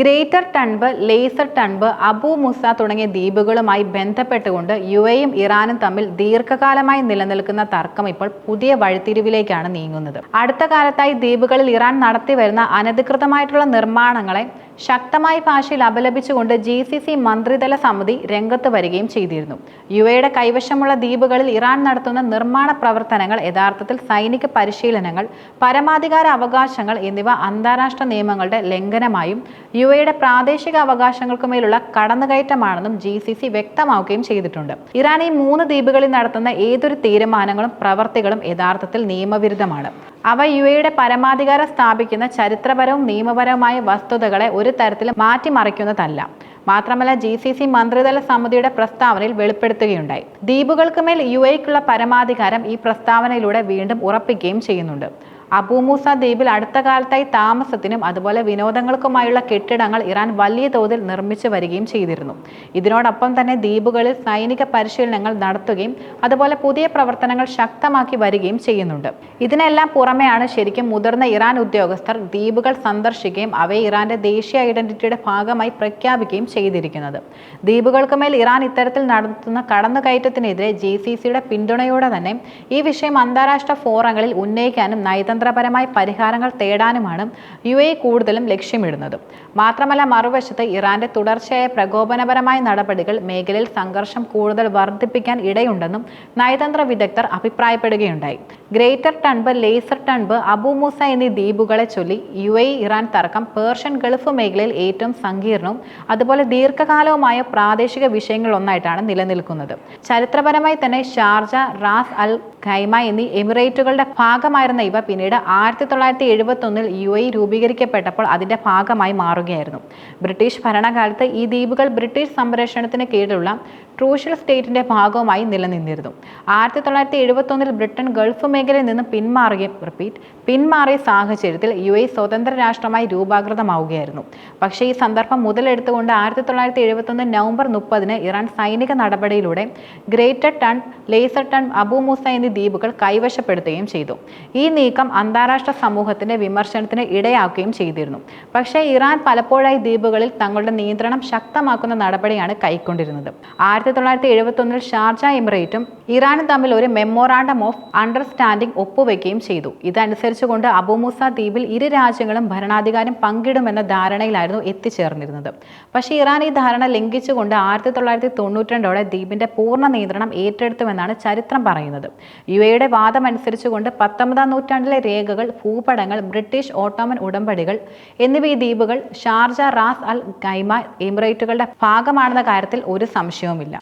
Greater Tunb Lesser Tunb Abu Musa തുടങ്ങിയ ദ്വീപുകളുമായി ബന്ധപ്പെട്ടുകൊണ്ട് യു എയും ഇറാനും തമ്മിൽ ദീർഘകാലമായി നിലനിൽക്കുന്ന തർക്കം ഇപ്പോൾ പുതിയ വഴിത്തിരിവിലേക്കാണ് നീങ്ങുന്നത്. അടുത്ത കാലത്തായി ദ്വീപുകളിൽ ഇറാൻ നടത്തിവരുന്ന അനധികൃതമായിട്ടുള്ള നിർമ്മാണങ്ങളെ ശക്തമായ ഭാഷയിൽ അപലപിച്ചുകൊണ്ട് ജി സി സി മന്ത്രിതല സമിതി രംഗത്ത് വരികയും ചെയ്തിരുന്നു. യു എയുടെ കൈവശമുള്ള ദ്വീപുകളിൽ ഇറാൻ നടത്തുന്ന നിർമ്മാണ പ്രവർത്തനങ്ങൾ യഥാർത്ഥത്തിൽ സൈനിക പരിശീലനങ്ങൾ പരമാധികാര അവകാശങ്ങൾ എന്നിവ അന്താരാഷ്ട്ര നിയമങ്ങളുടെ ലംഘനമായും യു എയുടെ പ്രാദേശിക അവകാശങ്ങൾക്കുമേലുള്ള കടന്നുകയറ്റമാണെന്നും ജി സി സി വ്യക്തമാക്കുകയും ചെയ്തിട്ടുണ്ട്. ഇറാൻ ഈ മൂന്ന് ദ്വീപുകളിൽ നടത്തുന്ന ഏതൊരു തീരുമാനങ്ങളും പ്രവർത്തികളും യഥാർത്ഥത്തിൽ നിയമവിരുദ്ധമാണ്. അവ യു എയുടെ പരമാധികാരം സ്ഥാപിക്കുന്ന ചരിത്രപരവും നിയമപരവുമായ വസ്തുതകളെ ഒരു തരത്തിലും മാറ്റിമറിക്കുന്നതല്ല. മാത്രമല്ല ജി സി സി മന്ത്രിതല സമിതിയുടെ പ്രസ്താവനയിൽ വെളിപ്പെടുത്തുകയുണ്ടായി. ദ്വീപുകൾക്ക് മേൽ യു എക്കുള്ള പരമാധികാരം ഈ പ്രസ്താവനയിലൂടെ വീണ്ടും ഉറപ്പിക്കുകയും ചെയ്യുന്നുണ്ട്. അബൂമൂസ ദ്വീപിൽ അടുത്ത കാലത്തായി താമസത്തിനും അതുപോലെ വിനോദങ്ങൾക്കുമായുള്ള കെട്ടിടങ്ങൾ ഇറാൻ വലിയ തോതിൽ നിർമ്മിച്ചു വരികയും ചെയ്തിരുന്നു. ഇതിനോടൊപ്പം തന്നെ ദ്വീപുകളിൽ സൈനിക പരിശീലനങ്ങൾ നടത്തുകയും അതുപോലെ പുതിയ പ്രവർത്തനങ്ങൾ ശക്തമാക്കി വരികയും ചെയ്യുന്നുണ്ട്. ഇതിനെല്ലാം പുറമെയാണ് ശരിക്കും മുതിർന്ന ഇറാൻ ഉദ്യോഗസ്ഥർ ദ്വീപുകൾ സന്ദർശിക്കുകയും അവയെ ഇറാന്റെ ദേശീയ ഐഡന്റിറ്റിയുടെ ഭാഗമായി പ്രഖ്യാപിക്കുകയും ചെയ്തിരിക്കുന്നത്. ദ്വീപുകൾക്ക് മേൽ ഇറാൻ ഇത്തരത്തിൽ നടത്തുന്ന കടന്നുകയറ്റത്തിനെതിരെ ജി സി സിയുടെ പിന്തുണയോടെ തന്നെ ഈ വിഷയം അന്താരാഷ്ട്ര ഫോറങ്ങളിൽ ഉന്നയിക്കാനും നയതന്ത്രപരമായ പരിഹാരങ്ങൾ തേടാനുമാണ് യു എ കൂടുതലും ലക്ഷ്യമിടുന്നത്. മാത്രമല്ല മറുവശത്ത് ഇറാന്റെ തുടർച്ചയായ പ്രകോപനപരമായ നടപടികൾ മേഖലയിൽ സംഘർഷം കൂടുതൽ വർദ്ധിപ്പിക്കാൻ ഇടയുണ്ടെന്നും നയതന്ത്ര വിദഗ്ധർ അഭിപ്രായപ്പെടുകയുണ്ടായി. ഗ്രേറ്റർ ടൺബ് ലേസർ ടൺബ് അബുമൂസ എന്നീ ദ്വീപുകളെ ചൊല്ലി യു എ ഇറാൻ തർക്കം പേർഷ്യൻ ഗൾഫ് മേഖലയിൽ ഏറ്റവും സങ്കീർണവും അതുപോലെ ദീർഘകാലവുമായ പ്രാദേശിക വിഷയങ്ങൾ ഒന്നായിട്ടാണ് നിലനിൽക്കുന്നത്. ചരിത്രപരമായി തന്നെ ഷാർജ റാസ് അൽ ഖൈമ എന്നീ എമിറേറ്റുകളുടെ ഭാഗമായിരുന്ന ഇവ പിന്നീട് ആയിരത്തി തൊള്ളായിരത്തി എഴുപത്തി ഒന്നിൽ യു എ രൂപീകരിക്കപ്പെട്ടപ്പോൾ അതിന്റെ ഭാഗമായി മാറുകയായിരുന്നു. ബ്രിട്ടീഷ് ഭരണകാലത്ത് ഈ ദ്വീപുകൾ ബ്രിട്ടീഷ് സംരക്ഷണത്തിന് കീഴിലുള്ള ട്രൂഷ്യൽ സ്റ്റേറ്റിന്റെ ഭാഗവുമായി നിലനിന്നിരുന്നു. ആയിരത്തി തൊള്ളായിരത്തി എഴുപത്തി ഒന്നിൽ ബ്രിട്ടൻ ഗൾഫ് മേഖലയിൽ നിന്ന് പിന്മാറുകയും റിപ്പീറ്റ് പിന്മാറിയ സാഹചര്യത്തിൽ യു എ സ്വതന്ത്ര രാഷ്ട്രമായി രൂപാകൃതമാവുകയായിരുന്നു. പക്ഷേ ഈ സന്ദർഭം മുതലെടുത്തുകൊണ്ട് ആയിരത്തി തൊള്ളായിരത്തി എഴുപത്തി ഒന്ന് നവംബർ മുപ്പതിന് ഇറാൻ സൈനിക നടപടിയിലൂടെ Greater Tunb Lesser Tunb Abu Musa എന്നീ ദ്വീപുകൾ കൈവശപ്പെടുത്തുകയും ചെയ്തു. ഈ നീക്കം അന്താരാഷ്ട്ര സമൂഹത്തിന്റെ വിമർശനത്തിന് ഇടയാക്കുകയും ചെയ്തിരുന്നു. പക്ഷേ ഇറാൻ പലപ്പോഴായി ദ്വീപുകളിൽ തങ്ങളുടെ നിയന്ത്രണം ശക്തമാക്കുന്ന നടപടിയാണ് കൈക്കൊണ്ടിരുന്നത്. ആയിരത്തി തൊള്ളായിരത്തി എഴുപത്തി ഒന്നിൽ ഷാർജ എമിറേറ്റും ഇറാനും തമ്മിൽ ഒരു മെമ്മോറാണ്ടം ഓഫ് അണ്ടർസ്റ്റാൻഡിംഗ് ഒപ്പുവെക്കുകയും ചെയ്തു. ഇതനുസരിച്ചുകൊണ്ട് അബുമൂസ ദ്വീപിൽ ഇരു രാജ്യങ്ങളും ഭരണാധികാരം പങ്കിടുമെന്ന ധാരണയിലായിരുന്നു എത്തിച്ചേർന്നിരുന്നത്. പക്ഷേ ഇറാൻ ഈ ധാരണ ലംഘിച്ചുകൊണ്ട് ആയിരത്തി തൊള്ളായിരത്തി തൊണ്ണൂറ്റിരണ്ടോടെ ദ്വീപിന്റെ പൂർണ നിയന്ത്രണം ഏറ്റെടുത്തുവെന്നാണ് ചരിത്രം പറയുന്നത്. യു എയുടെ വാദമനുസരിച്ചുകൊണ്ട് പത്തൊമ്പതാം നൂറ്റാണ്ടിലെ രേഖകൾ ഭൂപടങ്ങൾ ബ്രിട്ടീഷ് ഓട്ടോമൻ ഉടമ്പടികൾ എന്നിവ ഈ ദ്വീപുകൾ ഷാർജ റാസ് അൽ ഖൈമ എമിറേറ്റുകളുടെ ഭാഗമാണെന്ന കാര്യത്തിൽ ഒരു സംശയവുമില്ല.